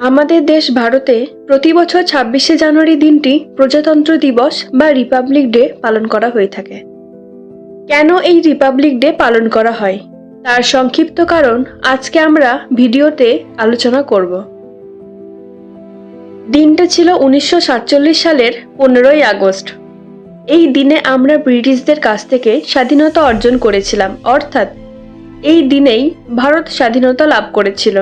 আমাদের দেশ ভারতে প্রতি বছর ছাব্বিশে জানুয়ারি দিনটি প্রজাতন্ত্র দিবস বা রিপাবলিক ডে পালন করা হয়ে থাকে। কেন এই রিপাবলিক ডে পালন করা হয়? তার সংক্ষিপ্ত কারণ আজকে আমরা ভিডিওতে আলোচনা করব। দিনটা ছিল উনিশশো সাতচল্লিশ সালের পনেরোই আগস্ট। এই দিনে আমরা ব্রিটিশদের কাছ থেকে স্বাধীনতা অর্জন করেছিলাম, অর্থাৎ এই দিনেই ভারত স্বাধীনতা লাভ করেছিল।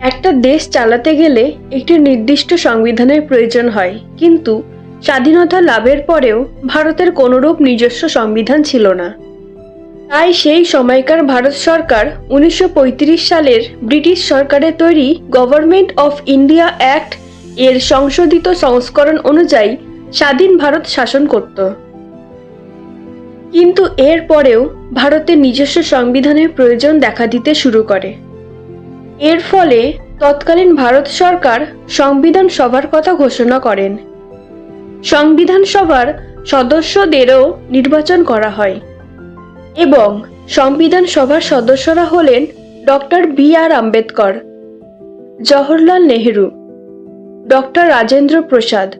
একটা দেশ চালাতে গেলে একটি নির্দিষ্ট সংবিধানের প্রয়োজন হয়, কিন্তু স্বাধীনতা লাভের পরেও ভারতের কোনোরূপ নিজস্ব সংবিধান ছিল না। তাই সেই সময়কার ভারত সরকার উনিশশো পঁয়ত্রিশ সালের ব্রিটিশ সরকারের তৈরি গভর্নমেন্ট অফ ইন্ডিয়া অ্যাক্ট এর সংশোধিত সংস্করণ অনুযায়ী স্বাধীন ভারত শাসন করত। কিন্তু এর পরেও ভারতের নিজস্ব সংবিধানের প্রয়োজন দেখা দিতে শুরু করে। এর ফলে তৎকালীন ভারত সরকার সংবিধান সভার কথা ঘোষণা করেন। সংবিধান সভার সদস্যদেরও নির্বাচন করা হয় এবং সংবিধান সভার সদস্যরা হলেন doctor B R Ambedkar, Jawaharlal Nehru, doctor Rajendra Prasad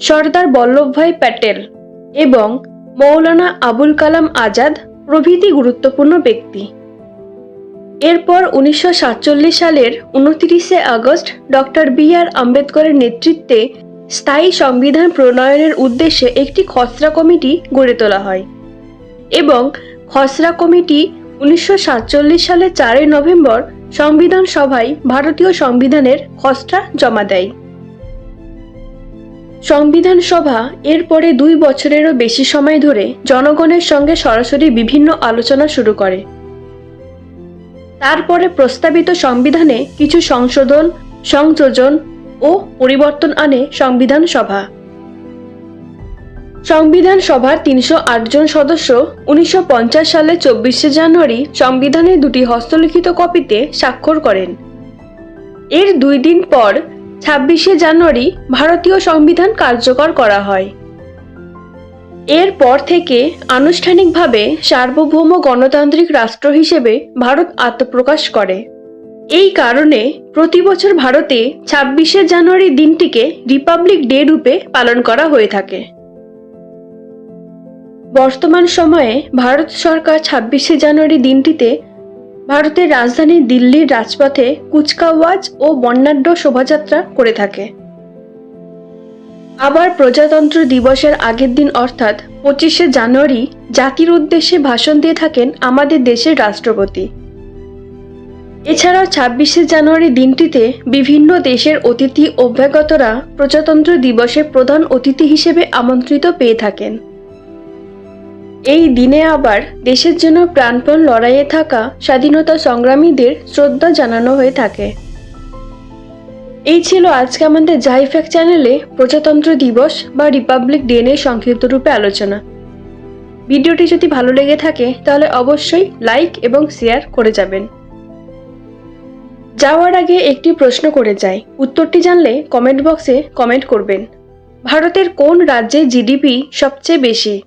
Sardar Vallabhbhai Patel এবং মৌলানা আবুল কালাম আজাদ প্রভৃতি গুরুত্বপূর্ণ ব্যক্তি। এরপর উনিশশো সাতচল্লিশ সালের উনত্রিশে আগস্ট ডক্টর বি আর আম্বেদকরের নেতৃত্বে স্থায়ী সংবিধান প্রণয়নের উদ্দেশ্যে একটি খসড়া কমিটি গড়ে তোলা হয় এবং খসড়া কমিটি উনিশশো সালের চারই নভেম্বর সংবিধান সভায় ভারতীয় সংবিধানের খসড়া জমা দেয়। সংবিধান সভা এরপরে দুই বছরেরও বেশি সময় ধরে জনগণের সঙ্গে সরাসরি বিভিন্ন আলোচনা শুরু করে। তারপরে প্রস্তাবিত সংবিধানে কিছু সংশোধন, সংযোজন ও পরিবর্তন আনে সংবিধান সভা। সংবিধান সভার তিনশো আট জন সদস্য উনিশশো পঞ্চাশ সালে চব্বিশে জানুয়ারি সংবিধানের দুটি হস্তলিখিত কপিতে স্বাক্ষর করেন। এর দুই দিন পর ছাব্বিশে জানুয়ারি ভারতীয় সংবিধান কার্যকর করা হয়। এরপর থেকে আনুষ্ঠানিকভাবে সার্বভৌম গণতান্ত্রিক রাষ্ট্র হিসেবে ভারত আত্মপ্রকাশ করে। এই কারণে প্রতি বছর ভারতে ছাব্বিশে জানুয়ারি দিনটিকে রিপাবলিক ডে রূপে পালন করা হয়ে থাকে। বর্তমান সময়ে ভারত সরকার ছাব্বিশে জানুয়ারি দিনটিতে ভারতের রাজধানী দিল্লির রাজপথে কুচকাওয়াজ ও বর্ণাঢ্য শোভাযাত্রা করে থাকে। আবার প্রজাতন্ত্র দিবসের আগের দিন অর্থাৎ পঁচিশে জানুয়ারি জাতির উদ্দেশ্যে ভাষণ দিয়ে থাকেন আমাদের দেশের রাষ্ট্রপতি। এছাড়াও ছাব্বিশে জানুয়ারি দিনটিতে বিভিন্ন দেশের অতিথি অভ্যাগতরা প্রজাতন্ত্র দিবসে প্রধান অতিথি হিসেবে আমন্ত্রিত পেয়ে থাকেন। এই দিনে আবার দেশের জন্য প্রাণপণ লড়াইয়ে থাকা স্বাধীনতা সংগ্রামীদের শ্রদ্ধা জানানো হয়ে থাকে। এই ছিল আজকে আমাদের জাইফ্যাক চ্যানেলে প্রজাতন্ত্র দিবস বা রিপাবলিক ডে নিয়ে সংক্ষিপ্ত রূপে আলোচনা। ভিডিওটি যদি ভালো লেগে থাকে, তাহলে অবশ্যই লাইক এবং শেয়ার করে যাবেন। যাওয়ার আগে একটি প্রশ্ন করে যাই। উত্তরটি জানলে কমেন্ট বক্সে কমেন্ট করবেন। ভারতের কোন রাজ্যে জিডিপি সবচেয়ে বেশি?